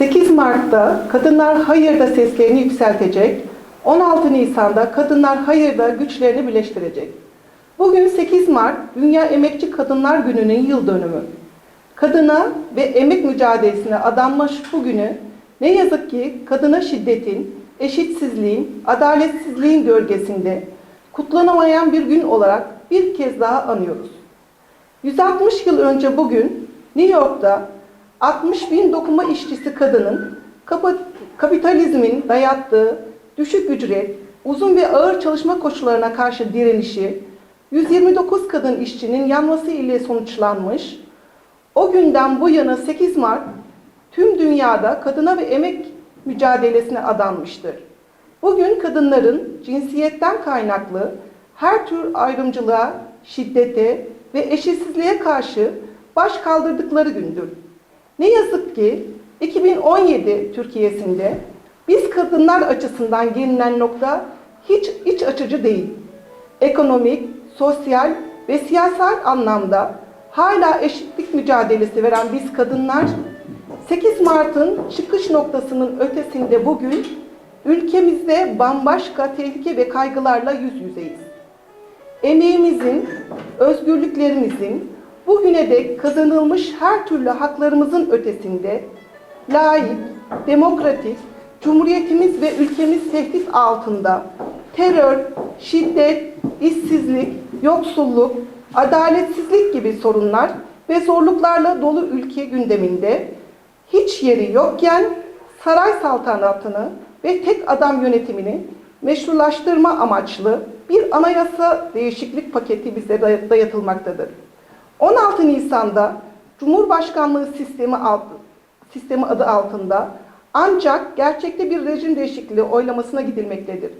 8 Mart'ta Kadınlar Hayır'da seslerini yükseltecek, 16 Nisan'da Kadınlar Hayır'da güçlerini birleştirecek. Bugün 8 Mart Dünya Emekçi Kadınlar Günü'nün yıl dönümü. Kadına ve emek mücadelesine adanmış bu günü ne yazık ki kadına şiddetin, eşitsizliğin, adaletsizliğin gölgesinde kutlanamayan bir gün olarak bir kez daha anıyoruz. 160 yıl önce bugün New York'ta 60 bin dokuma işçisi kadının kapitalizmin dayattığı düşük ücret, uzun ve ağır çalışma koşullarına karşı direnişi 129 kadın işçinin yanması ile sonuçlanmış. O günden bu yana 8 Mart tüm dünyada kadına ve emek mücadelesine adanmıştır. Bugün kadınların cinsiyetten kaynaklı her tür ayrımcılığa, şiddete ve eşitsizliğe karşı baş kaldırdıkları gündür. Ne yazık ki 2017 Türkiye'sinde biz kadınlar açısından gelinen nokta hiç iç açıcı değil. Ekonomik, sosyal ve siyasal anlamda hala eşitlik mücadelesi veren biz kadınlar 8 Mart'ın çıkış noktasının ötesinde bugün ülkemizde bambaşka tehlike ve kaygılarla yüz yüzeyiz. Emeğimizin, özgürlüklerimizin bugüne dek kazanılmış her türlü haklarımızın ötesinde layık, demokratik, cumhuriyetimiz ve ülkemiz tehdit altında terör, şiddet, işsizlik, yoksulluk, adaletsizlik gibi sorunlar ve zorluklarla dolu ülke gündeminde hiç yeri yokken saray saltanatını ve tek adam yönetimini meşrulaştırma amaçlı bir anayasa değişiklik paketi bize day- dayatılmaktadır. 16 Nisan'da Cumhurbaşkanlığı sistemi, alt, sistemi adı altında ancak gerçekte bir rejim değişikliği oylamasına gidilmektedir.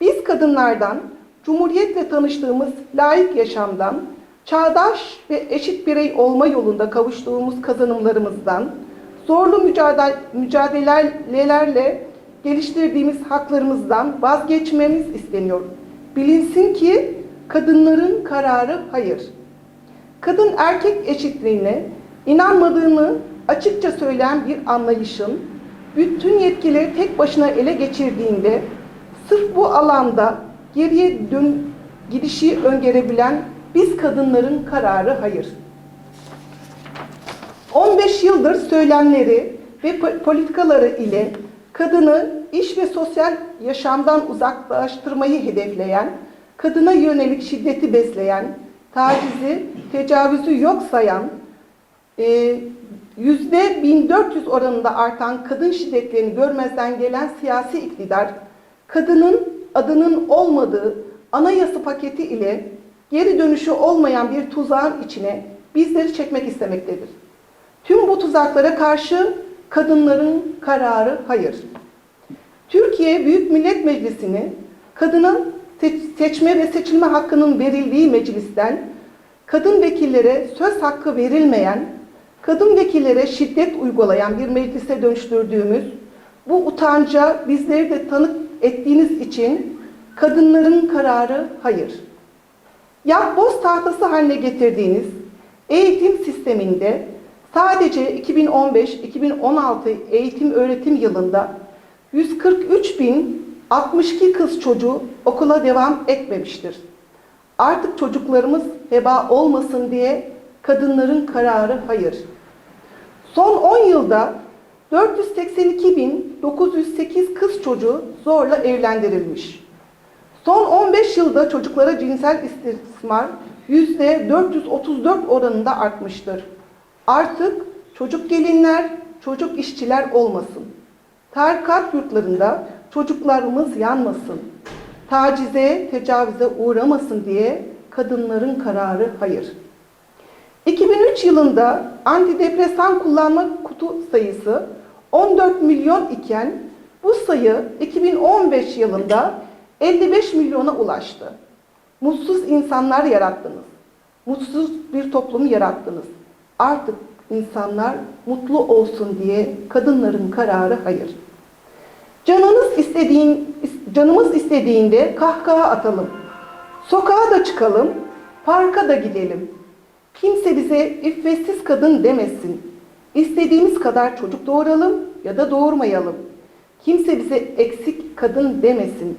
Biz kadınlardan, Cumhuriyetle tanıştığımız layık yaşamdan, çağdaş ve eşit birey olma yolunda kavuştuğumuz kazanımlarımızdan, zorlu mücadele, mücadelelerle geliştirdiğimiz haklarımızdan vazgeçmemiz isteniyor. Bilinsin ki kadınların kararı hayır. Kadın erkek eşitliğine inanmadığını açıkça söyleyen bir anlayışın bütün yetkileri tek başına ele geçirdiğinde sırf bu alanda geriye dön gidişi öngörebilen biz kadınların kararı hayır. 15 yıldır söylemleri ve po- politikaları ile kadını iş ve sosyal yaşamdan uzaklaştırmayı hedefleyen, kadına yönelik şiddeti besleyen, tacizi, tecavüzü yok sayan, e, yüzde 1400 oranında artan kadın şiddetlerini görmezden gelen siyasi iktidar, kadının adının olmadığı anayasa paketi ile geri dönüşü olmayan bir tuzağın içine bizleri çekmek istemektedir. Tüm bu tuzaklara karşı kadınların kararı hayır. Türkiye Büyük Millet Meclisi'ni kadına seçme ve seçilme hakkının verildiği meclisten kadın vekillere söz hakkı verilmeyen, kadın vekillere şiddet uygulayan bir meclise dönüştürdüğümüz bu utanca bizleri de tanık ettiğiniz için kadınların kararı hayır. Yapboz tahtası haline getirdiğiniz eğitim sisteminde sadece 2015-2016 eğitim öğretim yılında 143 bin 62 kız çocuğu okula devam etmemiştir. Artık çocuklarımız heba olmasın diye kadınların kararı hayır. Son 10 yılda 482.908 kız çocuğu zorla evlendirilmiş. Son 15 yılda çocuklara cinsel istismar %434 oranında artmıştır. Artık çocuk gelinler, çocuk işçiler olmasın. Tarikat yurtlarında çocuklarımız yanmasın. Tacize, tecavüze uğramasın diye kadınların kararı hayır. 2003 yılında antidepresan kullanma kutu sayısı 14 milyon iken bu sayı 2015 yılında 55 milyona ulaştı. Mutsuz insanlar yarattınız. Mutsuz bir toplum yarattınız. Artık insanlar mutlu olsun diye kadınların kararı hayır. Canınız istediğin, canımız istediğinde kahkaha atalım. Sokağa da çıkalım, parka da gidelim. Kimse bize iffetsiz kadın demesin. İstediğimiz kadar çocuk doğuralım, ya da doğurmayalım. Kimse bize eksik kadın demesin.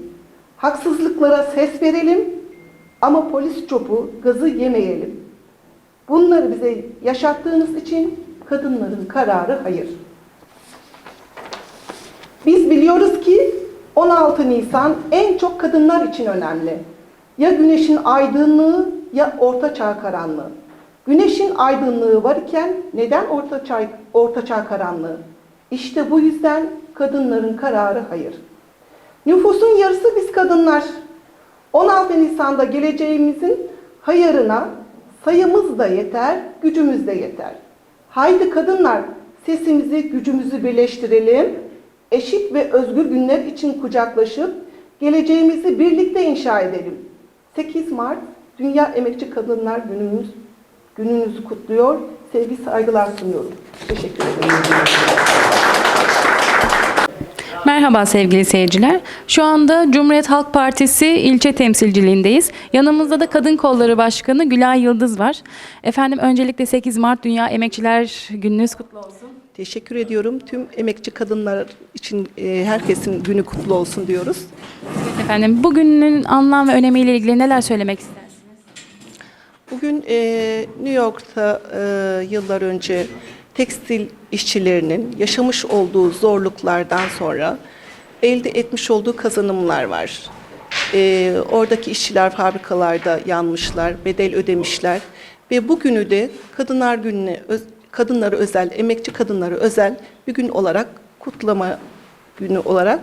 Haksızlıklara ses verelim ama polis çopu gazı yemeyelim. Bunları bize yaşattığınız için kadınların kararı hayır. Biz biliyoruz ki 16 Nisan en çok kadınlar için önemli. Ya güneşin aydınlığı ya ortaçağ karanlığı. Güneşin aydınlığı varken neden ortaçağ, ortaçağ karanlığı? İşte bu yüzden kadınların kararı hayır. Nüfusun yarısı biz kadınlar. 16 Nisan'da geleceğimizin hayırına sayımız da yeter, gücümüz de yeter. Haydi kadınlar sesimizi, gücümüzü birleştirelim. Eşit ve özgür günler için kucaklaşıp geleceğimizi birlikte inşa edelim. 8 Mart Dünya Emekçi Kadınlar Günümüz gününüzü kutluyor. Sevgi saygılar sunuyorum. Teşekkür ederim. Merhaba sevgili seyirciler. Şu anda Cumhuriyet Halk Partisi ilçe temsilciliğindeyiz. Yanımızda da Kadın Kolları Başkanı Gülay Yıldız var. Efendim öncelikle 8 Mart Dünya Emekçiler Gününüz kutlu olsun. Teşekkür ediyorum. Tüm emekçi kadınlar için e, herkesin günü kutlu olsun diyoruz. Efendim bugünün anlam ve önemiyle ilgili neler söylemek istersiniz? Bugün e, New York'ta e, yıllar önce tekstil işçilerinin yaşamış olduğu zorluklardan sonra elde etmiş olduğu kazanımlar var. E, oradaki işçiler fabrikalarda yanmışlar, bedel ödemişler ve bugünü de Kadınlar Günü'ne, kadınlara özel, emekçi kadınlara özel bir gün olarak kutlama günü olarak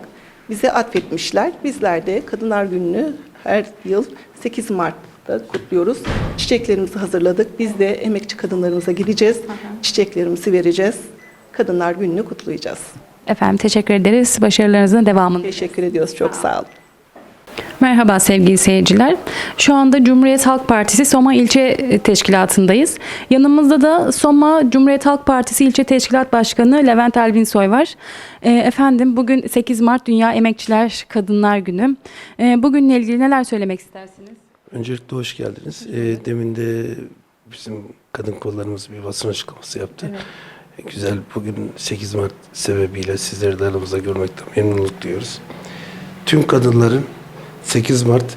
bize atfetmişler. Bizler de Kadınlar Günü'nü her yıl 8 Mart'ta kutluyoruz. Çiçeklerimizi hazırladık. Biz de emekçi kadınlarımıza gideceğiz. Çiçeklerimizi vereceğiz. Kadınlar Günü'nü kutlayacağız. Efendim teşekkür ederiz. Başarılarınızın devamını. Teşekkür ediyoruz. Çok sağ olun. Merhaba sevgili seyirciler. Şu anda Cumhuriyet Halk Partisi Soma İlçe Teşkilatı'ndayız. Yanımızda da Soma Cumhuriyet Halk Partisi İlçe Teşkilat Başkanı Levent Elvinsoy var. Ee, efendim bugün 8 Mart Dünya Emekçiler Kadınlar Günü. Ee, bugünle ilgili neler söylemek istersiniz? Öncelikle hoş geldiniz. Ee, demin de bizim kadın kollarımız bir basın açıklaması yaptı. Güzel bugün 8 Mart sebebiyle sizleri de aramızda görmekten memnunluk duyuyoruz. Tüm kadınların 8 Mart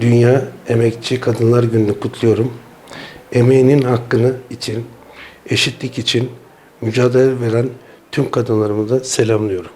Dünya Emekçi Kadınlar Günü'nü kutluyorum. Emeğinin hakkını için, eşitlik için mücadele veren tüm kadınlarımı da selamlıyorum.